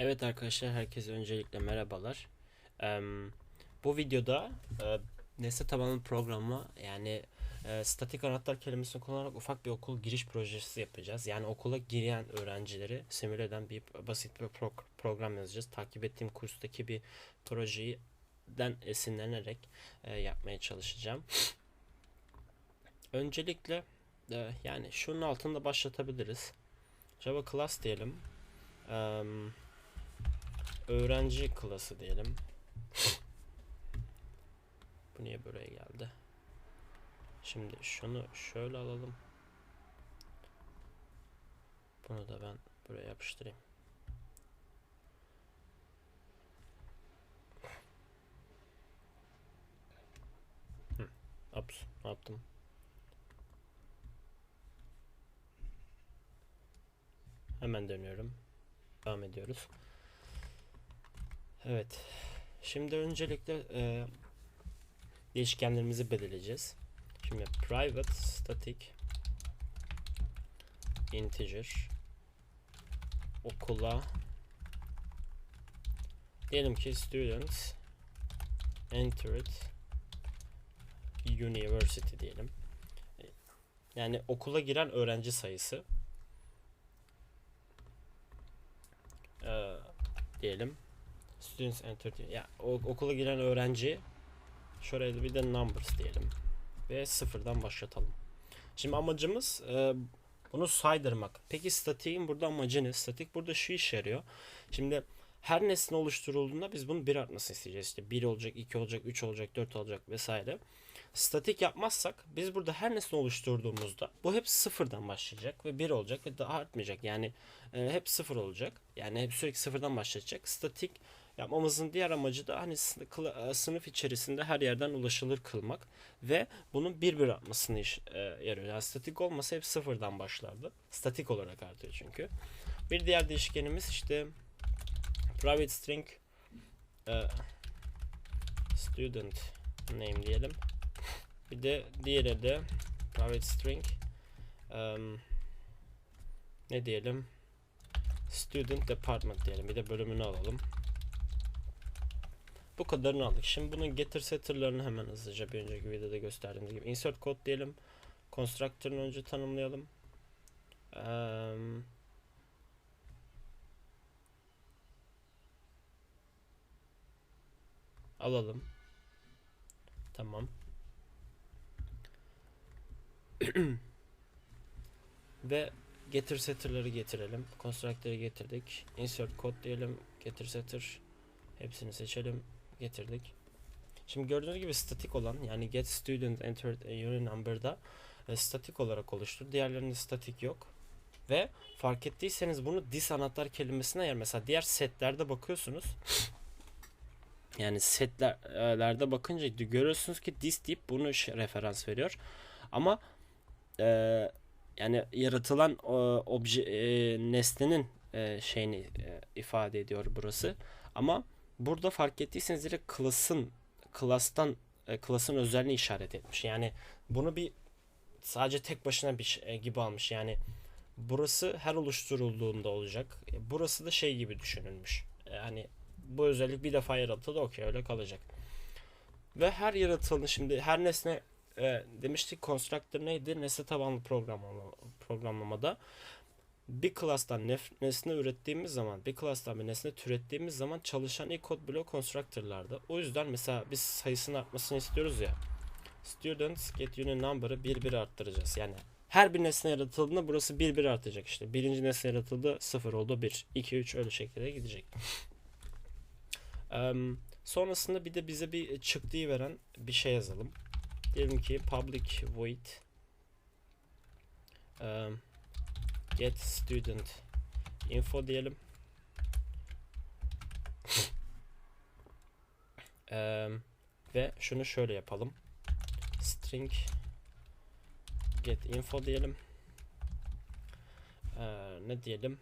Evet arkadaşlar herkese öncelikle merhabalar. Bu videoda e, nesne tabanlı programla yani e, statik anahtar kelimesini kullanarak ufak bir okul giriş projesi yapacağız. Yani okula giren öğrencileri simüle eden bir basit bir pro- program yazacağız. Takip ettiğim kurstaki bir projeden esinlenerek e, yapmaya çalışacağım. Öncelikle e, yani şunun altında başlatabiliriz. Java class diyelim. Eee öğrenci klası diyelim. Bu niye buraya geldi? Şimdi şunu şöyle alalım. Bunu da ben buraya yapıştırayım. Hı, Ups, ne yaptım? Hemen dönüyorum. Devam ediyoruz. Evet. Şimdi öncelikle e, değişkenlerimizi belirleyeceğiz. Şimdi private static integer okula diyelim ki students entered university diyelim. Yani okula giren öğrenci sayısı e, diyelim. Students entered. Ya o, okula giren öğrenci şuraya da bir de numbers diyelim. Ve sıfırdan başlatalım. Şimdi amacımız e, bunu saydırmak. Peki statiğin burada amacı ne? Statik burada şu işe yarıyor. Şimdi her nesne oluşturulduğunda biz bunun bir artmasını isteyeceğiz. İşte 1 olacak, 2 olacak, 3 olacak, 4 olacak vesaire. Statik yapmazsak biz burada her nesne oluşturduğumuzda bu hep sıfırdan başlayacak ve 1 olacak ve daha artmayacak. Yani e, hep sıfır olacak. Yani hep sürekli sıfırdan başlayacak. Statik Yapmamızın diğer amacı da hani sınıf içerisinde her yerden ulaşılır kılmak ve bunun bir bir artmasını e, yarıyor. Yani statik olmasa hep sıfırdan başlardı. Statik olarak artıyor çünkü. Bir diğer değişkenimiz işte private string e, student name diyelim. Bir de diğeri de private string um, ne diyelim student department diyelim. Bir de bölümünü alalım. Bu kadarını aldık. Şimdi bunun getir setter'larını hemen hızlıca bir önceki videoda gösterdiğim gibi insert code diyelim. Constructor'ını önce tanımlayalım. Um, alalım. Tamam. Ve getir setter'ları getirelim. Constructor'ı getirdik. Insert code diyelim. Getir setter. Hepsini seçelim. Getirdik. Şimdi gördüğünüz gibi statik olan yani get student entered a unit number'da e, statik olarak oluştur. Diğerlerinde statik yok. Ve fark ettiyseniz bunu dis anahtar kelimesine yer. Mesela diğer setlerde bakıyorsunuz. Yani setlerde bakınca görüyorsunuz ki dis deyip bunu referans veriyor. Ama e, yani yaratılan e, obje e, nesnenin e, şeyini e, ifade ediyor burası. Ama Burada fark ettiyseniz direkt class'ın class'tan e, class'ın özelliğini işaret etmiş. Yani bunu bir sadece tek başına bir şey gibi almış. Yani burası her oluşturulduğunda olacak. E, burası da şey gibi düşünülmüş. Yani bu özellik bir defa yaratıldı okey öyle kalacak. Ve her yaratılanı şimdi her nesne e, demiştik constructor neydi? Nesne tabanlı programlama, programlamada bir class'tan nesne ürettiğimiz zaman, bir class'tan bir nesne türettiğimiz zaman çalışan ilk kod bloğu constructor'larda. O yüzden mesela biz sayısını artmasını istiyoruz ya. Students get unit number'ı bir bir arttıracağız. Yani her bir nesne yaratıldığında burası bir bir artacak işte. Birinci nesne yaratıldı 0 oldu 1. 2 3 öyle şekilde gidecek. Um, sonrasında bir de bize bir çıktıyı veren bir şey yazalım. Diyelim ki public void um, get student info diyelim. ee, ve şunu şöyle yapalım. String get info diyelim. Ee, ne diyelim?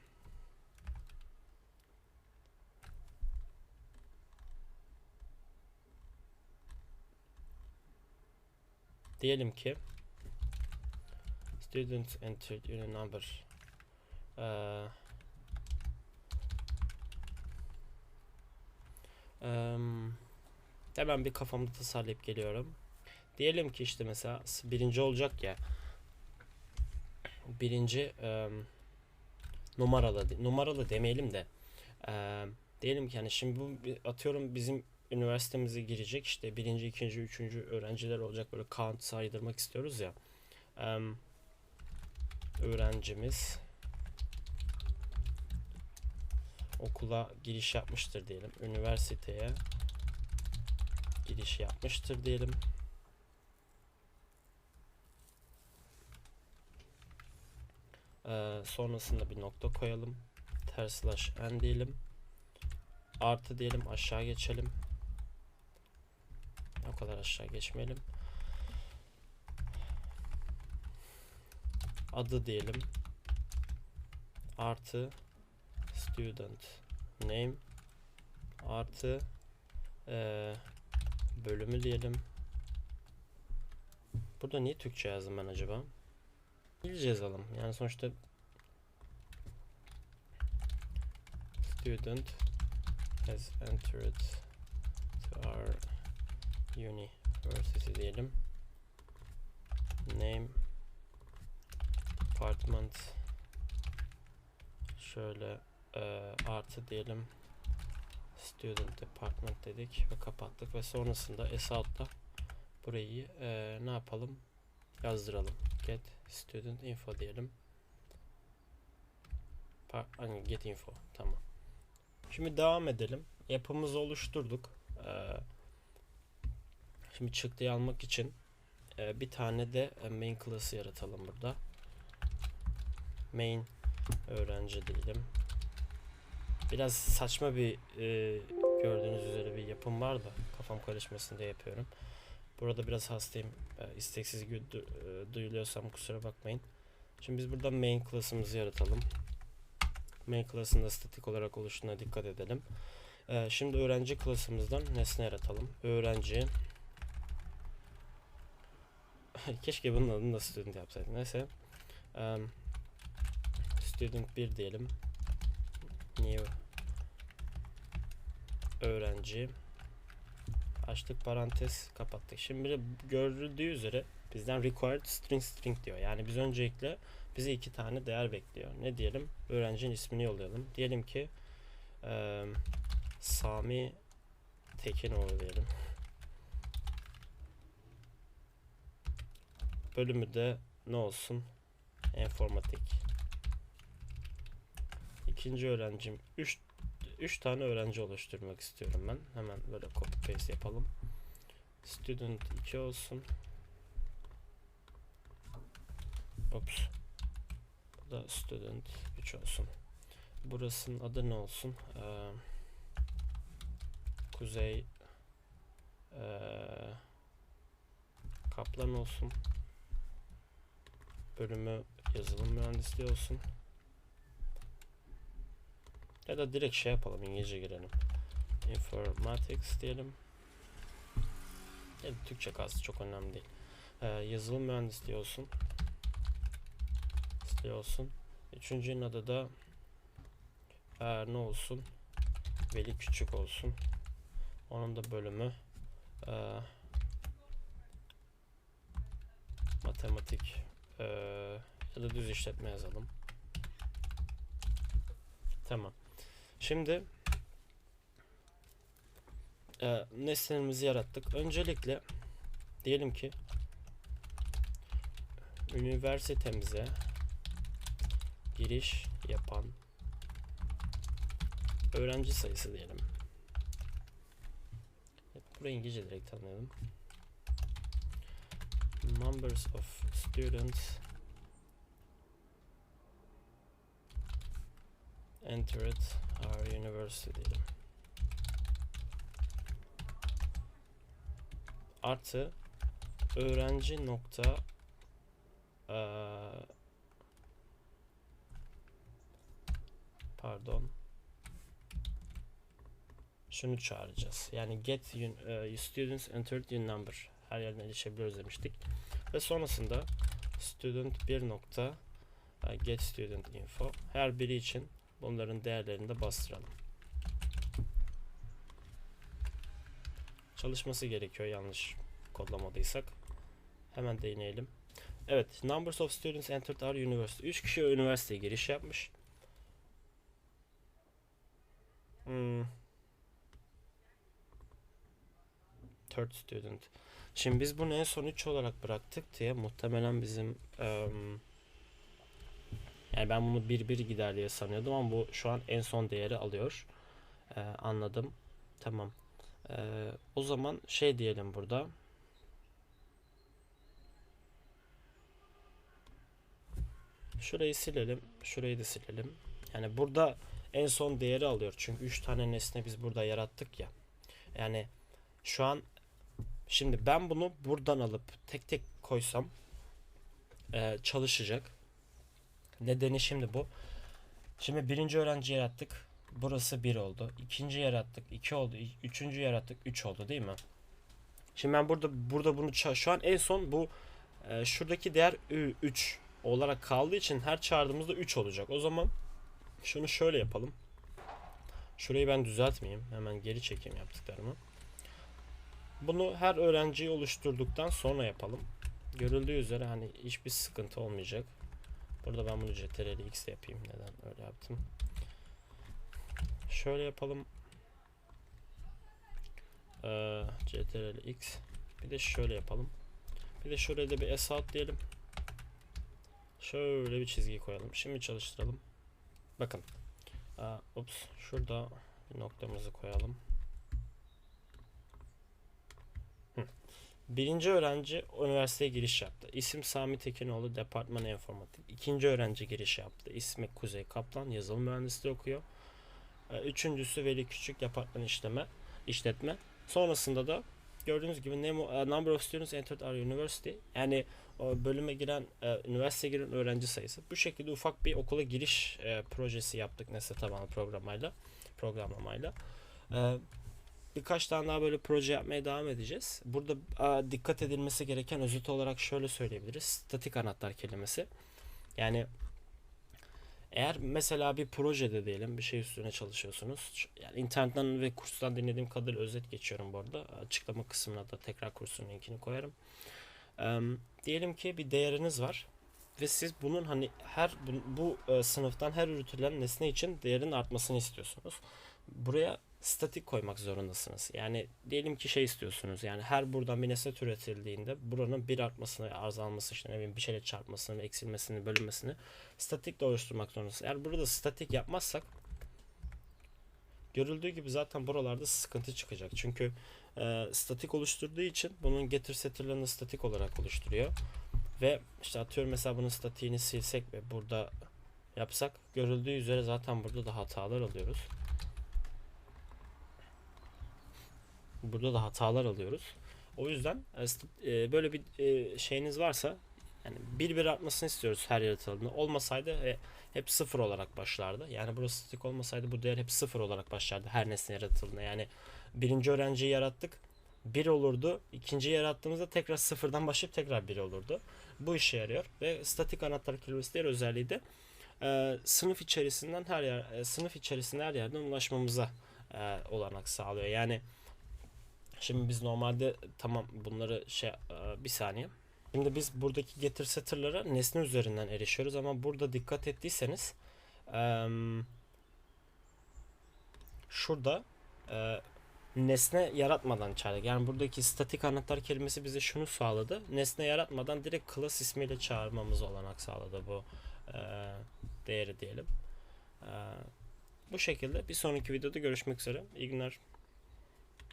Diyelim ki student entered unit number ee, hemen bir kafamda tasarlayıp geliyorum. Diyelim ki işte mesela birinci olacak ya. Birinci eee, numaralı numaralı demeyelim de eee, diyelim ki yani şimdi bu atıyorum bizim üniversitemize girecek işte birinci, ikinci, üçüncü öğrenciler olacak böyle count saydırmak istiyoruz ya. Eee, öğrencimiz okula giriş yapmıştır diyelim. Üniversiteye giriş yapmıştır diyelim. Ee, sonrasında bir nokta koyalım. Ters slash n diyelim. Artı diyelim aşağı geçelim. O kadar aşağı geçmeyelim. Adı diyelim. Artı student name artı eee, bölümü diyelim. Burada niye Türkçe yazdım ben acaba? İngilizce yazalım. Yani sonuçta student has entered to our university diyelim. Name department şöyle eee, artı diyelim student department dedik ve kapattık ve sonrasında sout'ta burayı eee, ne yapalım? Yazdıralım. Get student info diyelim. Pa- hani get info tamam. Şimdi devam edelim. Yapımızı oluşturduk. Eee, şimdi çıktıyı almak için eee, bir tane de e, main class'ı yaratalım burada. Main öğrenci diyelim Biraz saçma bir e, gördüğünüz üzere bir yapım var da kafam karışmasın diye yapıyorum. Burada biraz hastayım. E, isteksiz e, duyuluyorsam kusura bakmayın. Şimdi biz burada main class'ımızı yaratalım. Main class'ın da statik olarak oluşuna dikkat edelim. E, şimdi öğrenci class'ımızdan nesne yaratalım. Öğrenci Keşke bunun adını da student yapsaydım. Neyse. Em, student 1 diyelim. New öğrenci açtık parantez kapattık. Şimdi görüldüğü üzere bizden required string string diyor. Yani biz öncelikle bize iki tane değer bekliyor. Ne diyelim? Öğrencinin ismini yollayalım. Diyelim ki eee, Sami Tekinoğlu diyelim. Bölümü de ne olsun? Enformatik. İkinci öğrencim 3 3 tane öğrenci oluşturmak istiyorum ben. Hemen böyle copy paste yapalım. Student 2 olsun. Ops. Bu da student 3 olsun. Burasının adı ne olsun? Ee, Kuzey ee, Kaplan olsun. Bölümü yazılım mühendisliği olsun. Ya da direkt şey yapalım İngilizce girelim. Informatics diyelim. Ya da Türkçe kalsın çok önemli değil. Ee, yazılım mühendisliği olsun. Mühendisliği olsun. Üçüncünün adı da eğer ne olsun? Veli Küçük olsun. Onun da bölümü eee, matematik eee, ya da düz işletme yazalım. Tamam. Şimdi e, nesnemizi yarattık. Öncelikle diyelim ki üniversitemize giriş yapan öğrenci sayısı diyelim. Burayı İngilizce direkt tanıyalım. Numbers of students entered our university diyelim. Artı öğrenci nokta pardon şunu çağıracağız. Yani get un, eee, students entered in number her yerden erişebiliyoruz demiştik. Ve sonrasında student bir nokta get student info her biri için bunların değerlerini de bastıralım. çalışması gerekiyor yanlış kodlamadıysak. Hemen deneyelim. Evet, numbers of students entered our university. 3 kişi üniversiteye giriş yapmış. Hmm. Third student. Şimdi biz bunu en son 3 olarak bıraktık diye muhtemelen bizim em, yani ben bunu 1-1 gider diye sanıyordum ama bu şu an en son değeri alıyor. Ee, anladım. Tamam. Ee, o zaman şey diyelim burada. Şurayı silelim. Şurayı da silelim. Yani burada en son değeri alıyor. Çünkü 3 tane nesne biz burada yarattık ya. Yani şu an şimdi ben bunu buradan alıp tek tek koysam e, çalışacak. Nedeni şimdi bu. Şimdi birinci öğrenci yarattık. Burası 1 oldu. İkinci yarattık 2 oldu. Üçüncü yarattık 3 oldu değil mi? Şimdi ben burada burada bunu şu an en son bu e, şuradaki değer 3 olarak kaldığı için her çağırdığımızda 3 olacak. O zaman şunu şöyle yapalım. Şurayı ben düzeltmeyeyim. Hemen geri çekeyim yaptıklarımı. Bunu her öğrenciyi oluşturduktan sonra yapalım. Görüldüğü üzere hani hiçbir sıkıntı olmayacak. Burada ben bunu ctrl x yapayım. Neden öyle yaptım? Şöyle yapalım. Ee, ctrl x. Bir de şöyle yapalım. Bir de şuraya da bir s out diyelim. Şöyle bir çizgi koyalım. Şimdi çalıştıralım. Bakın. Aa, ups. Şurada noktamızı koyalım. Birinci öğrenci üniversiteye giriş yaptı. İsim Sami Tekinoğlu, Departman Informatik. İkinci öğrenci giriş yaptı. İsmi Kuzey Kaplan, yazılım mühendisliği okuyor. Ee, Üçüncüsü Veli Küçük, Departman işleme, işletme. Sonrasında da gördüğünüz gibi uh, number of students entered our university. Yani bölüme giren, e, üniversiteye giren öğrenci sayısı. Bu şekilde ufak bir okula giriş e, projesi yaptık nesne tabanlı programayla, programlamayla. E, birkaç tane daha böyle proje yapmaya devam edeceğiz. Burada e, dikkat edilmesi gereken özet olarak şöyle söyleyebiliriz. Statik anahtar kelimesi. Yani eğer mesela bir projede diyelim bir şey üstüne çalışıyorsunuz. Yani internetten ve kurstan dinlediğim kadarıyla özet geçiyorum bu arada. Açıklama kısmına da tekrar kursun linkini koyarım. Eee, diyelim ki bir değeriniz var ve siz bunun hani her bu, bu e, sınıftan her üretilen nesne için değerin artmasını istiyorsunuz. Buraya statik koymak zorundasınız. Yani diyelim ki şey istiyorsunuz. Yani her buradan bir nesne türetildiğinde buranın bir artmasını, azalması işte ne bileyim bir şeyle çarpmasını, eksilmesini, bölünmesini statikle oluşturmak zorundasınız. Eğer burada statik yapmazsak görüldüğü gibi zaten buralarda sıkıntı çıkacak. Çünkü e, statik oluşturduğu için bunun getir setter'larını statik olarak oluşturuyor. Ve işte atıyorum mesela bunun statiğini silsek ve burada yapsak görüldüğü üzere zaten burada da hatalar alıyoruz. Burada da hatalar alıyoruz. O yüzden e, e, böyle bir e, şeyiniz varsa yani bir bir artmasını istiyoruz her yaratıldığında. Olmasaydı hep sıfır olarak başlardı. Yani burası statik olmasaydı bu değer hep sıfır olarak başlardı her nesne yaratıldığında. Yani birinci öğrenciyi yarattık. 1 olurdu. İkinci yarattığımızda tekrar sıfırdan başlayıp tekrar 1 olurdu. Bu işe yarıyor ve statik anahtar kelimesi diğer özelliği de e, sınıf içerisinden her yer e, sınıf içerisinde her yerden ulaşmamıza e, olanak sağlıyor. Yani şimdi biz normalde tamam bunları şey e, bir saniye. Şimdi biz buradaki getir setter'lara nesne üzerinden erişiyoruz ama burada dikkat ettiyseniz şurada nesne yaratmadan çağırdık. Yani buradaki statik anahtar kelimesi bize şunu sağladı. Nesne yaratmadan direkt class ismiyle çağırmamız olanak sağladı bu değeri diyelim. Bu şekilde bir sonraki videoda görüşmek üzere. İyi günler.